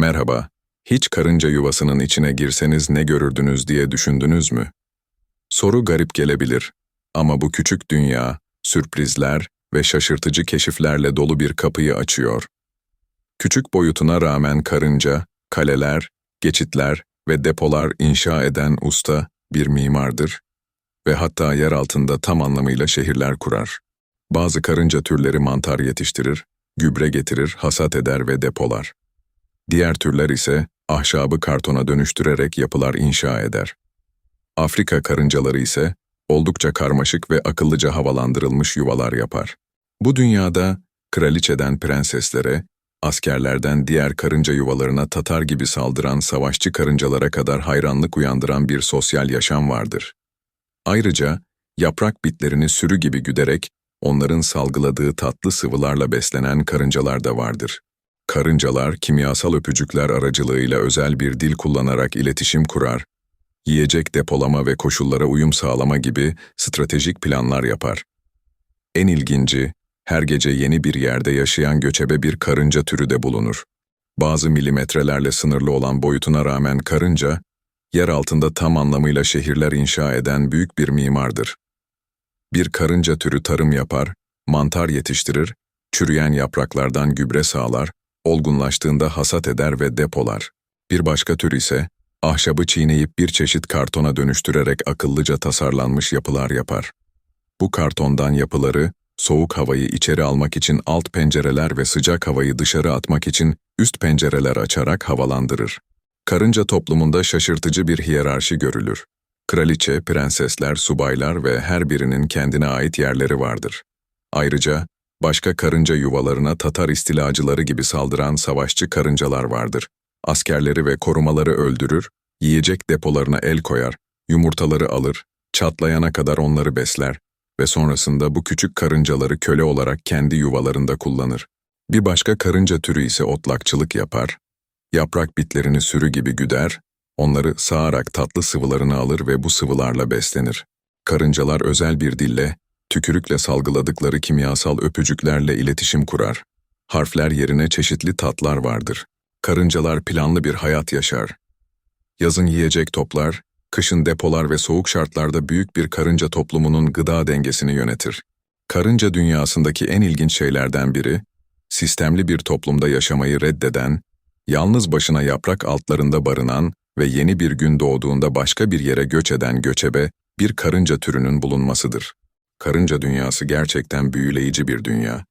Merhaba, hiç karınca yuvasının içine girseniz ne görürdünüz diye düşündünüz mü? Soru garip gelebilir ama bu küçük dünya, sürprizler ve şaşırtıcı keşiflerle dolu bir kapıyı açıyor. Küçük boyutuna rağmen karınca, kaleler, geçitler ve depolar inşa eden usta bir mimardır ve hatta yer altında tam anlamıyla şehirler kurar. Bazı karınca türleri mantar yetiştirir, gübre getirir, hasat eder ve depolar. Diğer türler ise ahşabı kartona dönüştürerek yapılar inşa eder. Afrika karıncaları ise oldukça karmaşık ve akıllıca havalandırılmış yuvalar yapar. Bu dünyada kraliçeden prenseslere, askerlerden diğer karınca yuvalarına tatar gibi saldıran savaşçı karıncalara kadar hayranlık uyandıran bir sosyal yaşam vardır. Ayrıca yaprak bitlerini sürü gibi güderek onların salgıladığı tatlı sıvılarla beslenen karıncalar da vardır. Karıncalar kimyasal öpücükler aracılığıyla özel bir dil kullanarak iletişim kurar, yiyecek depolama ve koşullara uyum sağlama gibi stratejik planlar yapar. En ilginci, her gece yeni bir yerde yaşayan göçebe bir karınca türü de bulunur. Bazı milimetrelerle sınırlı olan boyutuna rağmen karınca, yer altında tam anlamıyla şehirler inşa eden büyük bir mimardır. Bir karınca türü tarım yapar, mantar yetiştirir, çürüyen yapraklardan gübre sağlar, olgunlaştığında hasat eder ve depolar. Bir başka tür ise, ahşabı çiğneyip bir çeşit kartona dönüştürerek akıllıca tasarlanmış yapılar yapar. Bu kartondan yapıları, soğuk havayı içeri almak için alt pencereler ve sıcak havayı dışarı atmak için üst pencereler açarak havalandırır. Karınca toplumunda şaşırtıcı bir hiyerarşi görülür. Kraliçe, prensesler, subaylar ve her birinin kendine ait yerleri vardır. Ayrıca başka karınca yuvalarına Tatar istilacıları gibi saldıran savaşçı karıncalar vardır. Askerleri ve korumaları öldürür, yiyecek depolarına el koyar, yumurtaları alır, çatlayana kadar onları besler ve sonrasında bu küçük karıncaları köle olarak kendi yuvalarında kullanır. Bir başka karınca türü ise otlakçılık yapar, yaprak bitlerini sürü gibi güder, onları sağarak tatlı sıvılarını alır ve bu sıvılarla beslenir. Karıncalar özel bir dille, tükürükle salgıladıkları kimyasal öpücüklerle iletişim kurar. Harfler yerine çeşitli tatlar vardır. Karıncalar planlı bir hayat yaşar. Yazın yiyecek toplar, kışın depolar ve soğuk şartlarda büyük bir karınca toplumunun gıda dengesini yönetir. Karınca dünyasındaki en ilginç şeylerden biri, sistemli bir toplumda yaşamayı reddeden, yalnız başına yaprak altlarında barınan ve yeni bir gün doğduğunda başka bir yere göç eden göçebe bir karınca türünün bulunmasıdır. Karınca dünyası gerçekten büyüleyici bir dünya.